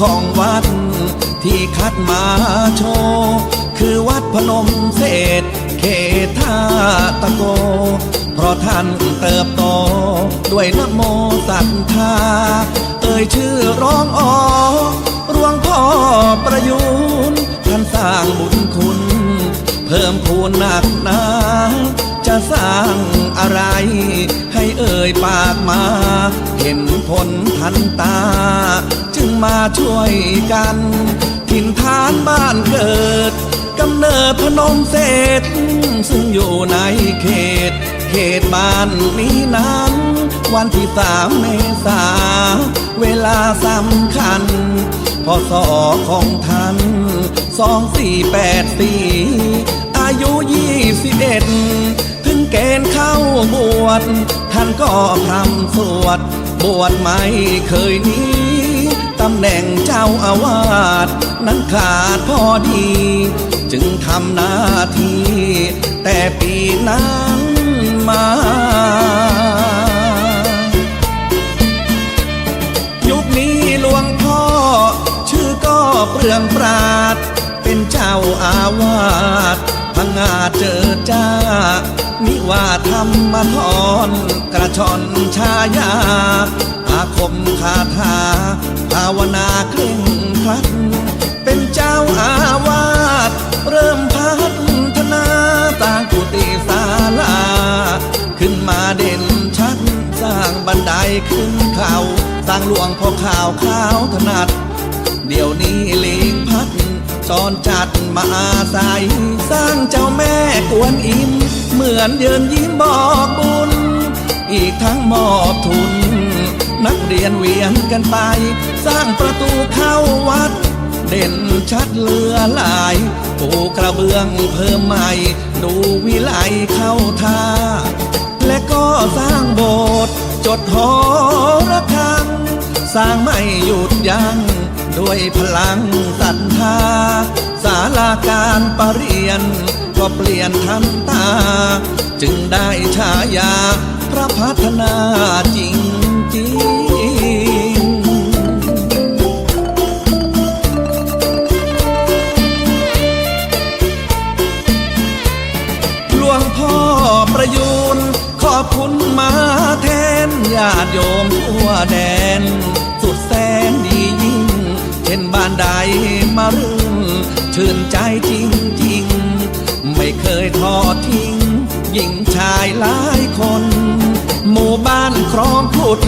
ของวัด ที่คัดมาโชว์คือวัดพนมเศษเขตท่าตะโก เพราะท่านเติบโต ด้วยนโมศรัทธา เอ่ยชื่อร้องอ๋อรวงพ่อประยุนท่านสร้างบุญคุณ เพิ่มพูนหนักหนาจะสร้างอะไร ให้เอ่ยปากมา เห็นผลทันตา มาช่วยกันถิ่นฐานบ้านเกิดกำเนิดพนมเศรษฐซึ่งอยู่ในเขต เขตบ้านนี้นั้น วันที่สามเมษา เวลาสำคัญพศของท่านสองสี่แปดสี่อายุยี่สิบเอ็ดถึงเกณฑ์เข้าบวช ท่านก็ทำสวด บวชไม่เคยหนี้ ตำแหน่งเจ้าอาวาสนั้นขาดพอดี จึงทำหน้าที่ แต่ปีนั้นมายุคนี้หลวงพ่อ ชื่อก็เปลืองปราด เป็นเจ้าอาวาสพังงาจเจอจ้า มิว่าธรรมทรกระชอนชายา อาคมคาถาภาวนาเคร่งครัด เป็นเจ้าอาวาสเริ่มพัฒนาสร้างกุฏิศาลา ขึ้นมาเด่นชัด สร้างบันไดขึ้นเขาสร้างหลวงพ่อข่าวขาวถนัด เดี๋ยวนี้ลิงพัดจอนจัดมาอาศัย สร้างเจ้าแม่กวนอิม เหมือนเยืนยิ้มบอกบุญ อีกทั้งมอบทุน นักเรียนเวียนกันไป สร้างประตูเข้าวัด เด่นชัดเลือหลายปูกระเบื้องเพิ่มใหม่ ดูวิไลเข้าท่า และก็สร้างโบสถ์จดหอระฆัง สร้างไม่หยุดยัง้งด้วยพลังศรัทธาศาลาการประเรียน ก็เปลี่ยนทันตา จึงได้ฉายา พระพัฒนาจริงจริงหลวงพ่อประยูนขอบคุณมาแทนญาติโยมทั่วแดน สุดแสนดียิ่ง เช่นบ้านใดมารึงชื่นใจจริงๆไม่เคยทอดทิ้งหญิงชายหลายคน หมู่บ้านครองขุด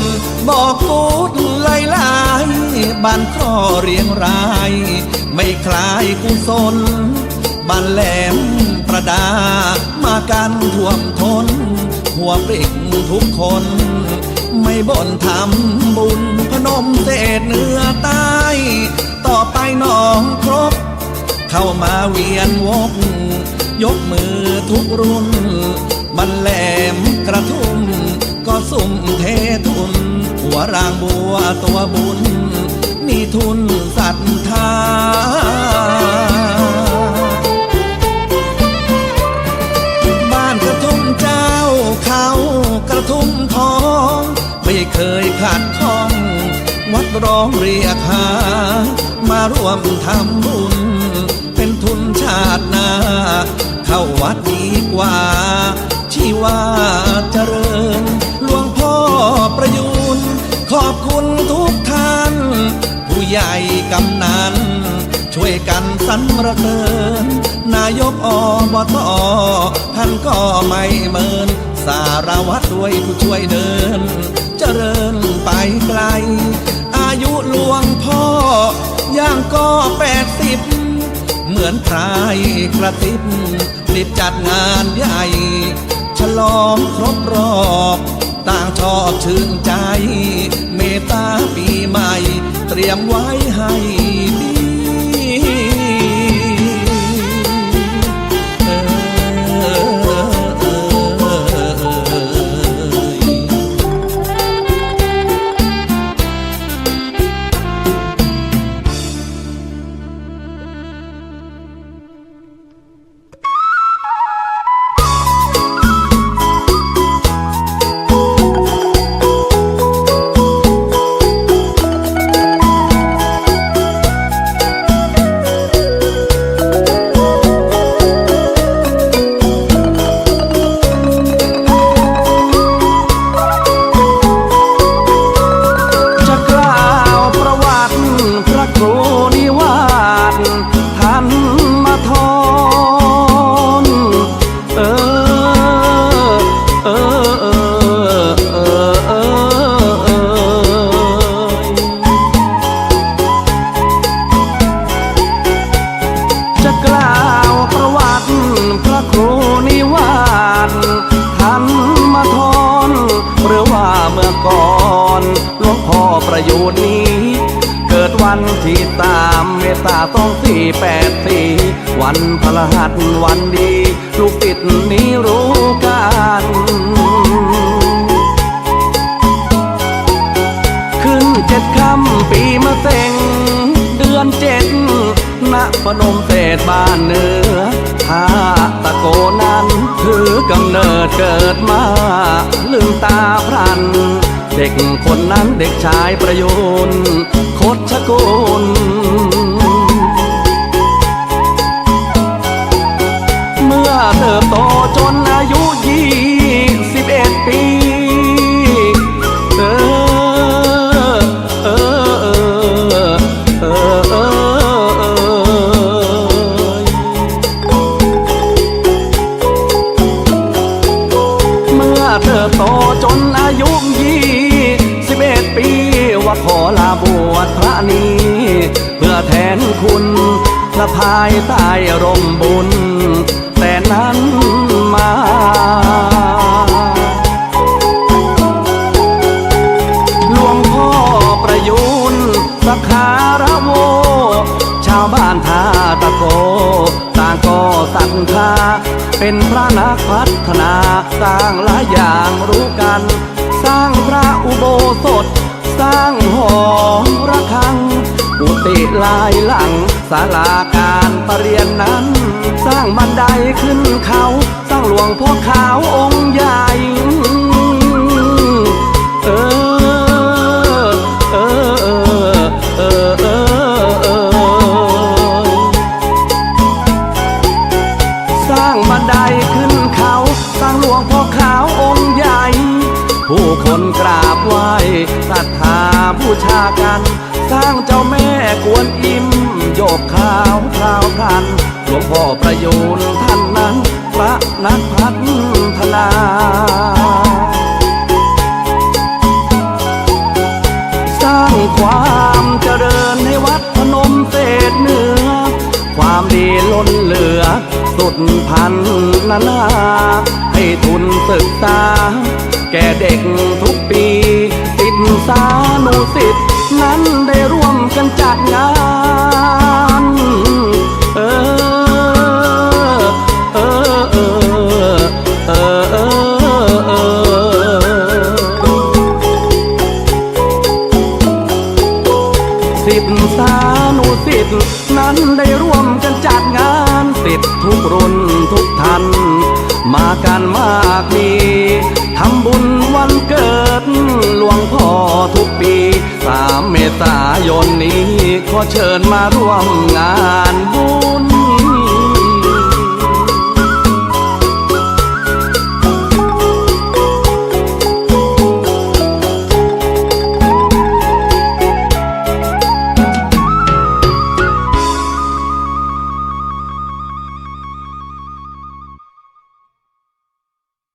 บอกกูดไล่ลายบ้านครอเรียงราย ไม่คลายกุศลบ้านแหลมประดา มากันท่วมทน หัวปริกทุกคน ไม่บ่นทำบุญพนมเศษเนื้อใต้ ต่อไปน้องครบ เข้ามาเวียนวก ยกมือทุกรุ่นมันแหลมกระทุ่ม สุ่มเททุน หัวรางบัวตัวบุญ มีทุนศรัทธาบ้านกระทุ่มเจ้าเขากระทุ่มทอง ไม่เคยขาดข้อง วัดร้องเรียกหา มาร่วมทำบุญ เป็นทุนชาตินา เข้าวัดดีกว่า ชีว่าเจริญ อประยุนขอบคุณทุกท่าน ผู้ใหญ่กำนัน ช่วยกันสรรเสริญ นายกอบตท่านก็ไม่เมิน สารวัตรด้วยผู้ช่วยเดิน เจริญไปไกล อายุหลวงพ่อย่างก็แปดสิบ เหมือนใครกระติบรีบจัดงานใหญ่ ฉลองครบรอบ ต่างชอบชื่นใจ ตตาปีใหม่ เตรียมไว้ให้ ก่อนหลวงพ่อประยูนนี้ เกิดวันที่สามเมษาสองสี่แปดสี่วันพระหัสวันดี ลูกติดนี้รู้กันขึ้นเจ็ดค่ำปีมะเส็งเดือนเจ็ดณพนมเศษบ้านเหนือ เนิดเกิดมาลืมตาพรัน เด็กคนนั้นเด็กชายประยุนโคดชะกุลเมื่อเติบโตจนอายุยี่ ภายใต้ร่มบุญ ลายหลังศาลาการประเรียนนั้น สร้างบันไดขึ้นเขา สร้างหลวงพ่อขาวองค์ใหญ่เออเออเออเออเออสร้างบันไดขึ้นเขา สร้างหลวงพ่อขาวองค์ใหญ่ ผู้คนกราบไหว้ศรัทธาบูชากัน สร้างเจ้าแม่ พ่อประยูนท่านนั้น พระนักพัฒนาสร้างความเจริญให้วัดพนมเศษเหนือความดีล้นเหลือ สุดพันนานาให้ทุนศึกษา แก่เด็ก สิทธิ์สานุสิทธิ์นั้นได้ร่วมกันจัดงานสิทธิทุกรุ่นทุกท่านมากันมากมีทำบุญวันเกิดหลวงพ่อทุกปีสามเมษายนนี้ ขอเชิญมาร่วมงานบุญ